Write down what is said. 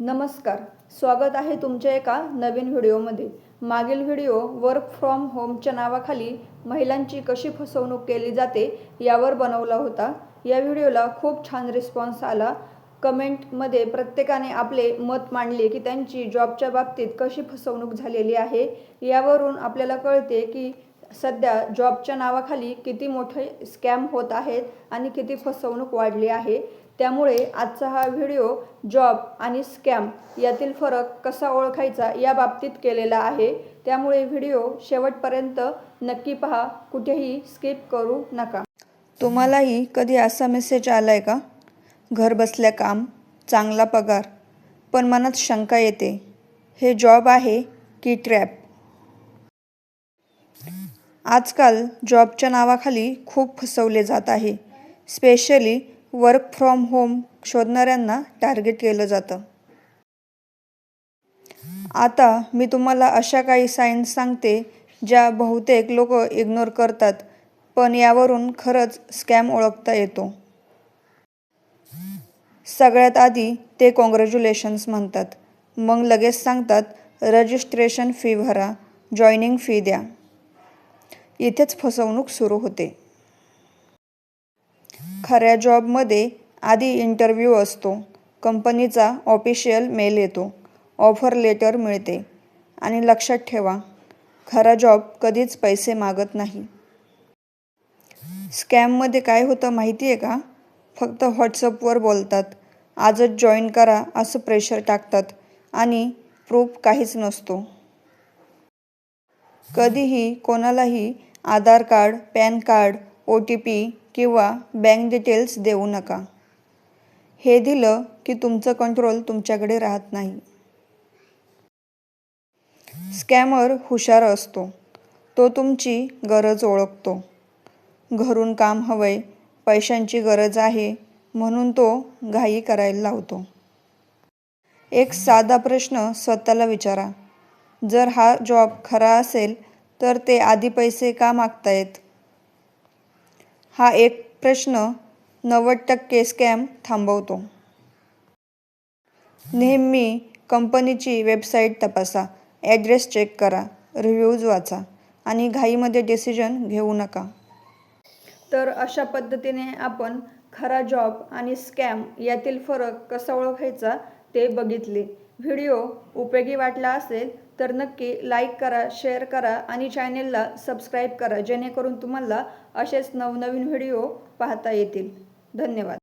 नमस्कार. स्वागत आहे तुमच्या एका नवीन व्हिडिओमध्ये. मागील व्हिडिओ वर्क फ्रॉम होमच्या नावाखाली महिलांची कशी फसवणूक केली जाते यावर बनवला होता. या व्हिडिओला खूप छान रिस्पॉन्स आला. कमेंटमध्ये प्रत्येकाने आपले मत मांडले की त्यांची जॉबच्या बाबतीत कशी फसवणूक झालेली आहे यावरून आपल्याला कळते की सध्या जॉबच्या नावाखाली किती मोठे स्कॅम होत आहेत आणि किती फसवणूक वाढली आहे. त्यामुळे आजचा हा व्हिडिओ जॉब आणि स्कॅम यातील फरक कसा ओळखायचा या बाबतीत केलेला आहे. त्यामुळे व्हिडिओ शेवटपर्यंत नक्की पहा कुठेही स्किप करू नका. तुम्हालाही कधी असा मेसेज आला आहे का? घर बसल्या काम चांगला पगार पण मनात शंका येते. हे जॉब आहे की ट्रॅप? आजकाल जॉबच्या नावाखाली खूप फसवले जात आहे. स्पेशली वर्क फ्रॉम होम शोधणाऱ्यांना टार्गेट केलं जातं. आता मी तुम्हाला अशा काही सायन्स सांगते ज्या बहुतेक लोक इग्नोर करतात पण यावरून खरंच स्कॅम ओळखता येतो. सगळ्यात आधी ते कॉंग्रॅच्युलेशन्स म्हणतात. मग लगेच सांगतात रजिस्ट्रेशन फी भरा जॉईनिंग फी द्या. इथेच फसवणूक सुरू होते. खऱ्या जॉबमध्ये आधी इंटरव्ह्यू असतो. कंपनीचा ऑफिशियल मेल येतो. ऑफर लेटर मिळते. आणि लक्षात ठेवा खरा जॉब कधीच पैसे मागत नाही. स्कॅममध्ये काय होतं माहिती आहे का? फक्त व्हॉट्सअपवर बोलतात. आजच जॉईन करा असं प्रेशर टाकतात. आणि प्रूफ काहीच नसतो. कधीही कोणालाही Aadhaar card PAN card O T P किंवा बँक डिटेल्स देऊ नका. हे दिलं की तुमचं कंट्रोल तुमच्याकडे राहत नाही. स्कॅमर हुशार असतो. तो तुमची गरज ओळखतो. घरून काम हवंय पैशांची गरज आहे म्हणून तो घाई करायला लावतो. एक साधा प्रश्न स्वतःला विचारा. जर हा जॉब खरा असेल तर ते आधी पैसे का मागतायत? हा एक प्रश्न नव्वद टक्के स्कॅम थांबवतो. नेहमी कंपनीची वेबसाईट तपासा ॲड्रेस चेक करा रिव्ह्यूज वाचा आणि घाईमध्ये डिसिजन घेऊ नका. तर अशा पद्धतीने आपण खरा जॉब आणि स्कॅम यातील फरक कसा ओळखायचा ते बघितले. व्हिडिओ उपयोगी वाटला असेल तर नक्की लाईक करा शेअर करा आणि चॅनेलला सबस्क्राईब करा जेणेकरून तुम्हाला असेच नवनवीन व्हिडिओ पाहता येतील. धन्यवाद.